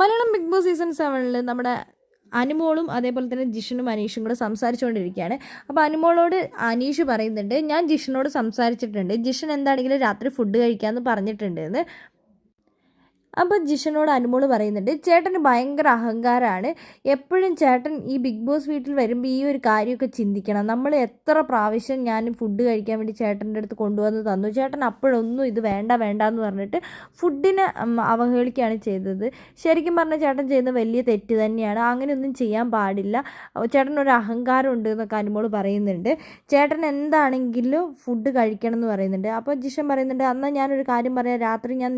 Malayalam big boss season സെവനിൽ നമ്മുടെ അനുമോളും അതേപോലെ തന്നെ ജിഷനും അനീഷും കൂടെ സംസാരിച്ചുകൊണ്ടിരിക്കുകയാണ്. അപ്പോൾ അനുമോളോട് അനീഷ് പറയുന്നുണ്ട് ഞാൻ ജിഷനോട് സംസാരിച്ചിട്ടുണ്ട്. ജിഷൻ എന്താണെങ്കിലും രാത്രി ഫുഡ് കഴിക്കാമെന്ന് പറഞ്ഞിട്ടുണ്ട് എന്ന് അപ്പോൾ ജിഷനോട് അനുമോൾ പറയുന്നുണ്ട് ചേട്ടന് ഭയങ്കര അഹങ്കാരമാണ് എപ്പോഴും ചേട്ടൻ ഈ ബിഗ് ബോസ് വീട്ടിൽ വരുമ്പോൾ ഈ ഒരു കാര്യമൊക്കെ ചിന്തിക്കണം. നമ്മൾ എത്ര പ്രാവശ്യം ഞാൻ ഫുഡ് കഴിക്കാൻ വേണ്ടി ചേട്ടന്റെ അടുത്ത് കൊണ്ടുവന്ന് തന്നു. ചേട്ടൻ അപ്പോഴൊന്നും ഇത് വേണ്ട വേണ്ട എന്ന് പറഞ്ഞിട്ട് ഫുഡിനെ അവഹേളിക്കുകയാണ് ചെയ്തത്. ശരിക്കും പറഞ്ഞാൽ ചേട്ടൻ ചെയ്യുന്ന വലിയ തെറ്റ് തന്നെയാണ്. അങ്ങനെയൊന്നും ചെയ്യാൻ പാടില്ല. ചേട്ടനൊരു അഹങ്കാരം ഉണ്ട് എന്നൊക്കെ അനുമോൾ പറയുന്നുണ്ട്. ചേട്ടൻ എന്താണെങ്കിലും ഫുഡ് കഴിക്കണം എന്ന് പറയുന്നുണ്ട്. അപ്പോൾ ജിഷൻ പറയുന്നുണ്ട് എന്നാൽ ഞാനൊരു കാര്യം പറയാം. രാത്രി ഞാൻ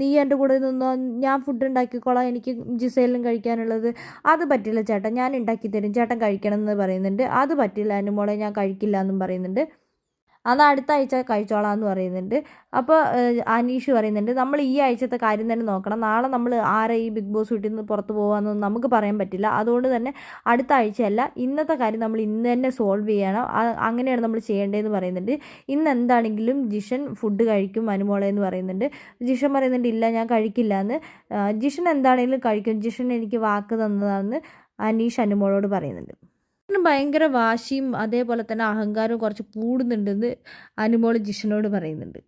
നീ എന്റെ കൂടെ നിന്നോ ഞാൻ ഫുഡ് ഉണ്ടാക്കിക്കോളാം. എനിക്ക് ജിസയിലും കഴിക്കാനുള്ളത്. അത് പറ്റില്ല ചേട്ടാ. ഞാൻ ഉണ്ടാക്കി തരും. ചേട്ടൻ കഴിക്കണം എന്ന് പറയുന്നുണ്ട്. അത് പറ്റില്ല അനുമോളെ ഞാൻ കഴിക്കില്ല എന്നും പറയുന്നുണ്ട്. എന്നാൽ അടുത്ത ആഴ്ച കഴിച്ചോളാം എന്ന് പറയുന്നുണ്ട് അപ്പോൾ അനീഷ് പറയുന്നുണ്ട് നമ്മൾ ഈ ആഴ്ചത്തെ കാര്യം തന്നെ നോക്കണം. നാളെ നമ്മൾ ആരെ ഈ ബിഗ് ബോസ് വീട്ടിൽ നിന്ന് പുറത്ത് പോകാമെന്നൊന്നും നമുക്ക് പറയാൻ പറ്റില്ല. അതുകൊണ്ട് തന്നെ അടുത്ത ആഴ്ചയല്ല ഇന്നത്തെ കാര്യം നമ്മൾ ഇന്ന് തന്നെ സോൾവ് ചെയ്യണം. അങ്ങനെയാണ് നമ്മൾ ചെയ്യേണ്ടതെന്ന് പറയുന്നുണ്ട്. ഇന്ന് എന്താണെങ്കിലും ജിഷൻ ഫുഡ് കഴിക്കും അനുമോളെ എന്ന് പറയുന്നുണ്ട്. ജിഷൻ പറയുന്നുണ്ട് ഇല്ല ഞാൻ കഴിക്കില്ല എന്ന് ജിഷൻ എന്താണെങ്കിലും കഴിക്കും. ജിഷൻ എനിക്ക് വാക്ക് തന്നതാണെന്ന് അനീഷ് അനുമോളോട് പറയുന്നുണ്ട്. ഭയങ്കര വാശിയും അതേപോലെ തന്നെ അഹങ്കാരവും കുറച്ച് കൂടുന്നുണ്ടെന്ന് അനുമോൾ ജിഷനോട് പറയുന്നുണ്ട്.